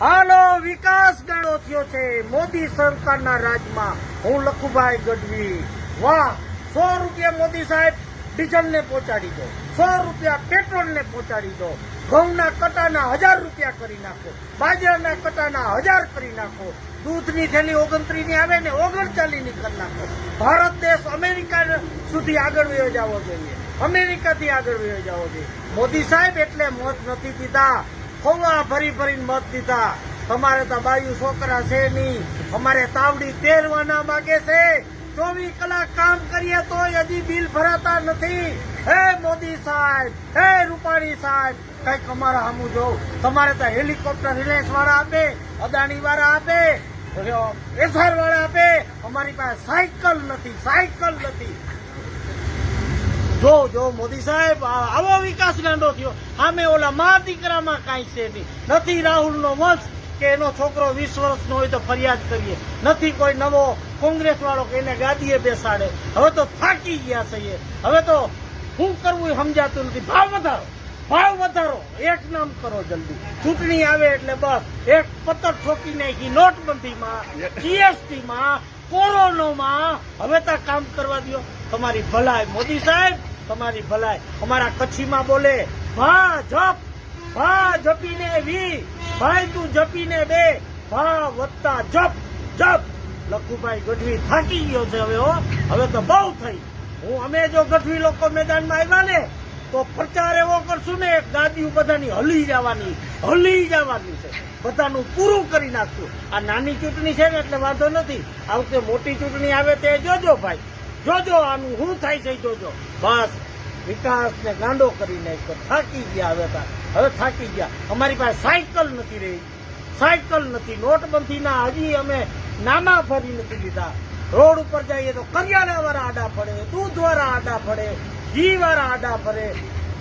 હાલો વિકાસ ગાળો થયો છે. મોદી સરકારના રાજમાં હું લખુભાઈ ગઢવી. વાહ, સો રૂપિયા મોદી સાહેબ ડીઝલ ને પહોંચાડી દો. સો રૂપિયા પેટ્રોલ ને પહોંચાડી દો. ઘઉંના કટાના હજાર રૂપિયા કરી નાખો. બાજરાના કટાના હજાર કરી નાખો. દૂધની થેલી ઓગણત્રીસની આવે ને ઓગણચાલીસની કરી નાખો. ભારત દેશ અમેરિકા સુધી આગળ વયો જવો જોઈએ. અમેરિકાથી આગળ વયો જવો જોઈએ. મોદી સાહેબ એટલે મોત નથી દીધા. ખોવા ફરી ફરીને મત દીધા. તમારે તો બાયુ છોકરા છે નહીં. અમારે તાવડી તેરવાના માગે છે. ચોવીસ કલાક કામ કરીએ તો હજી બિલ ભરાતા નથી. હે મોદી સાહેબ, હે રૂપાણી સાહેબ, કંઈક અમારા સામું જોઉં તમારે તો હેલિકોપ્ટર રિલાયન્સ વાળા આપે અદાણી વાળા આપે એસઆર વાળા આપે. અમારી પાસે સાયકલ નથી સાયકલ નથી. જો જો, મોદી સાહેબ આવો વિકાસ ગાંડો થયો. સામે ઓલા મા દીકરામાં કાંઈ છે નહીં. નથી રાહુલનો વંશ કે એનો છોકરો વીસ વર્ષનો હોય તો ફરિયાદ કરીએ. નથી કોઈ નવો કોંગ્રેસ વાળો કે એને ગાદીએ બેસાડે. હવે તો થાકી ગયા છીએ હવે તો શું કરવું સમજાતું નથી. ભાવ વધારો. ભાવ વધારો. એક નામ કરો જલ્દી. ચૂંટણી આવે એટલે બસ. એક પતર ઠોકી નાખી નોટબંધીમાં, જીએસટીમાં, કોરોનામાં. હવે તો કામ કરવા દો તમારી ભલાઈ. મોદી સાહેબ તમારી ભલાઈ અમારા કચ્છીમાં બોલે, ભા જપ, ભા જપીને વી, ભાઈ તું જપીને બે, ભા વત્તા જપ જપ. લખુભાઈ ગઢવી થાકી ગયો છે હવે હો. હવે તો બહુ થઈ. હું અમે જો ગઢવી લોકો મેદાનમાં આવ્યા ને, તો પ્રચાર એવો કરશું ને ગાદીઓ બધાની હલી જવાની હલી જવાની છે. બધાનું પૂરું કરી નાખશું. આ નાની ચૂંટણી છે ને, એટલે વાંધો નથી. આ વખતે મોટી ચૂંટણી આવે તે જોજો ભાઈ. જોજો, આનું શું થાય છે જોજો. બસ વિકાસ ને ગાંડો કરી નાખ્યો. થાકી ગયા હવે હવે થાકી ગયા. અમારી પાસે સાયકલ નથી રહી. સાયકલ નથી. નોટબંધીના હજી અમે નામા ફરી નથી લીધા. રોડ ઉપર જઈએ તો કરિયાણા વાળા આડા પડે દૂધ વાળા આડા પડે ઘી વાળા આડા ફરે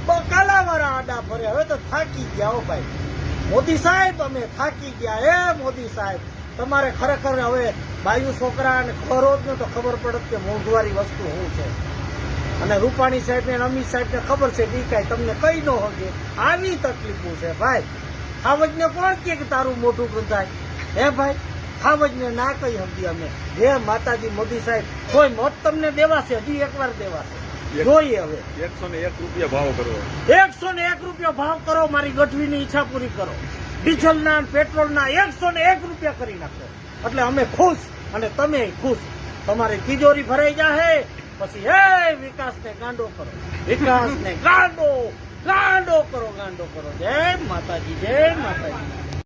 બકાલા વાળા આડા ફરે. હવે તો થાકી ગયા હો ભાઈ. મોદી સાહેબ, અમે થાકી ગયા. હે મોદી સાહેબ તમારે ખરેખર હવે બાયુ છોકરા અને હોત તો ખબર પડત કે મોંઘવારી વસ્તુ શું છે. અને રૂપાણી સાહેબ ને અમિત સાહેબ ને ખબર છે બી કાંઈ તમને કઈ ન હોગે આવી તકલીફો છે ભાઈ. ખાવજ ને કોણ કે તારું મોઢું બંધાય હે ભાઈ? ખાવજ ને ના કહી સમજી અમે. હે માતાજી મોદી સાહેબ કોઈ મત તમને દેવાશે હજી એકવાર દેવાશે. જોઈએ હવે. એકસો ને એક રૂપિયા ભાવ કરો. એકસો ને એક રૂપિયા ભાવ કરો મારી ગઢવીની ઈચ્છા પૂરી કરો. ડીઝલના પેટ્રોલના એકસો ને એક રૂપિયા કરી નાખો. એટલે અમે ખુશ અને તમે ખુશ. તમારી તિજોરી ભરાઈ જાહે, પછી, હે, વિકાસને ગાંડો કરો. વિકાસને ગાંડો ગાંડો કરો ગાંડો કરો. જય માતાજી જય માતાજી.